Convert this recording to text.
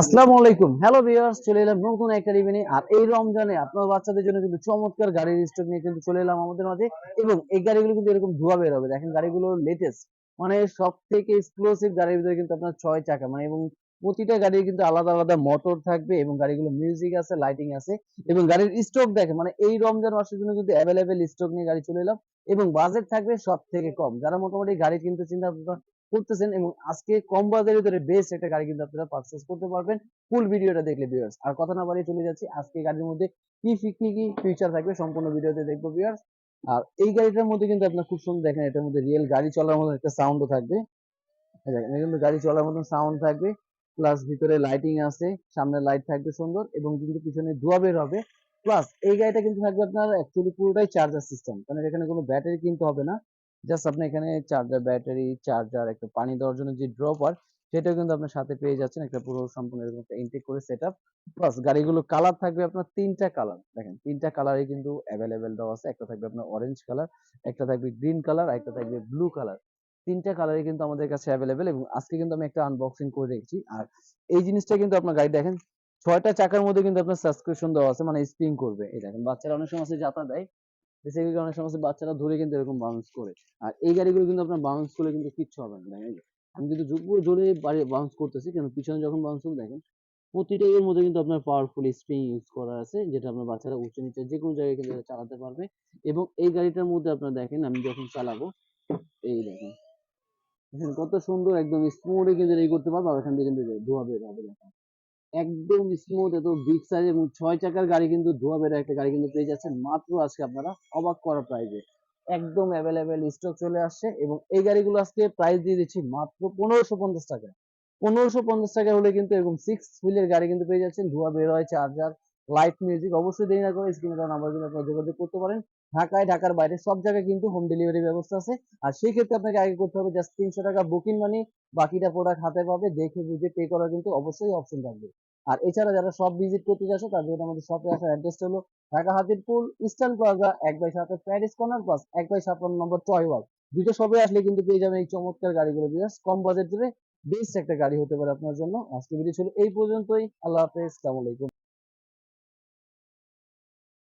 আসসালামু আলাইকুম। Hello viewers চলে এলাম নতুন আর এই রমজানে আপনার বাচ্চাদের জন্য কিন্তু চমৎকার গাড়ির স্টক নিয়ে কিন্তু চলে এলাম আমাদের মাঝে। এবং এই গাড়িগুলো কিন্তু এরকম ধোয়া বের হবে। দেখেন গাড়িগুলো লেটেস্ট মানে সব থেকে এক্সক্লুসিভ গাড়ির ভিতরে কিন্তু আপনার ছয় চাকা মানে এবং প্রতিটা গাড়ির কিন্তু আলাদা আলাদা মোটর থাকবে এবং গাড়িগুলো মিউজিক আছে লাইটিং আছে। এবং গাড়ির স্টক দেখে মানে এই রমজান মাসের জন্য কিন্তু অ্যাভেলেবেল স্টক নিয়ে গাড়ি চলে এলাম। এবং বাজেট থাকবে সব থেকে কম। যারা মোটামুটি গাড়ি কিনতে চিন্তা করতেছেন এবং আজকে কম বাজারের ভিতরে বেস্ট একটা গাড়ি কিন্তু আপনারা পারচেজ করতে পারবেন। ফুল ভিডিওটা দেখলে ভিউয়ার্স আর কথা না বাড়িয়ে চলে যাচ্ছি আজকে গাড়ির মধ্যে কি কি কি ফিচার থাকবে সম্পূর্ণ ভিডিওতে দেখব ভিউয়ার্স আর এই গাড়িটার মধ্যে কিন্তু আপনার খুব সুন্দর দেখেন, এটার মধ্যে রিয়েল গাড়ি চলার মতো একটা সাউন্ডও থাকবে। দেখেন কিন্তু গাড়ি চলার মতন সাউন্ড থাকবে। প্লাস ভিতরে লাইটিং আছে, সামনে লাইট থাকবে সুন্দর এবং কিন্তু পিছনে ধোয়া বের হবে। প্লাস এই গাড়িটা কিন্তু থাকবে আপনার অ্যাকচুয়ালি পুরোটাই চার্জার সিস্টেম কারণ এখানে কোনো ব্যাটারি কিনতে হবে না। জাস্ট আপনি এখানে চার্জার ব্যাটারি চার্জার একটা পানি দেওয়ার জন্য যে ড্রপার সেটাও কিন্তু আপনার সাথে পেয়ে যাচ্ছেন। একটা পুরো সম্পূর্ণ এরকম একটা ইনটেক করে সেট আপ প্লাস গাড়িগুলো কালার থাকবে আপনার তিনটা কালার দেখেন, তিনটা কালারই কিন্তু অ্যাভেলেবেল দেওয়া আছে। একটা থাকবে আপনার অরেঞ্জ কালার একটা থাকবে গ্রিন কালার একটা থাকবে ব্লু কালার তিনটা কালারই কিন্তু আমাদের কাছে অ্যাভেলেবেল এবং আজকে কিন্তু আমি একটা আনবক্সিং করে রেখেছি। আর এই জিনিসটা কিন্তু আপনার গাড়ি, দেখেন, ছয়টা চাকার মধ্যে কিন্তু আপনার সাবস্ক্রিপশন দেওয়া আছে মানে স্প্রিং করবে। এই দেখেন, বাচ্চারা অনেক সময় আছে যাতা দেয় বেসিক্যালি সময় আছে বাচ্চারা ধরে কিন্তু এরকম বাউন্স করে। আর এই গাড়িগুলো কিন্তু আপনার বাউন্স করলে কিন্তু কিচ্ছু হবে না, দেখেন। আমি কিন্তু যুগ্ম জোরে বাউন্স করতেছি, কিন্তু পিছনে যখন বাউন্স করব, দেখেন, প্রতিটা এর মধ্যে কিন্তু আপনার পাওয়ারফুল স্প্রিং ইউজ করা আছে, যেটা আপনার বাচ্চারা উঁচু নিচে যে কোনো জায়গায় কিন্তু চালাতে পারবে। এবং এই গাড়িটার মধ্যে আপনার দেখেন, আমি যখন চালাবো, এই দেখেন। কত সুন্দর, একদম স্মুথলি কিন্তু এই করতে পারব, আর এখান থেকে কিন্তু ধোয়া বের হবে। দেখেন একদম স্মুথ এত বিগ সাইজ এবং ছয় চাকার গাড়ি কিন্তু ধোয়া বেরোয় একটা গাড়ি কিন্তু পেয়ে যাচ্ছেন। মাত্র আজকে আপনারা অবাক করা প্রাইজে একদম অ্যাভেলেবেল স্টক চলে আসছে এবং এই গাড়িগুলো আজকে প্রাইস দিয়ে দিচ্ছি মাত্র পনেরোশো পঞ্চাশ টাকা। পনেরোশো পঞ্চাশ টাকা হলে কিন্তু এরকম সিক্স হুইলের গাড়ি কিন্তু পেয়ে যাচ্ছেন। ধোয়া বের হয় চার্জার লাইট মিউজিক অবশ্যই দেরি না করে স্ক্রিনে দেওয়া নাম্বার কিন্তু আপনারা যোগাযোগ করতে পারেন। ঢাকায়, ঢাকার বাইরে সব জায়গায় কিন্তু হোম ডেলিভারি ব্যবস্থা আছে। আর সেই ক্ষেত্রে আপনাকে আগে করতে হবে জাস্ট তিনশো টাকা বুকিং মানি বাকিটা প্রোডাক্ট হাতে পাবে, দেখে বুঝে পে করার কিন্তু অবশ্যই অপশন থাকবে। আর এছাড়া যারা সব ভিজিট করতে যাচ্ছে তাদের জন্য আমাদের শপে আসার অ্যাড্রেস হলো ঢাকা হাতিরপুল ইস্টার্ন প্লাজা এক বাই সাথে প্যারিস কর্নার প্লাস এক বাই ছাপ্পান্ন নম্বর টয় ওয়াক দুটো সবে আসলে কিন্তু পেয়ে যাবেন এই চমৎকার গাড়িগুলো। বিকজ কম বাজেট ধরে বেস্ট একটা গাড়ি হতে পারে আপনার জন্য। আজকে ভিডিও ছিল এই পর্যন্তই। আল্লাহ হাফেজ আসসালামু আলাইকুম।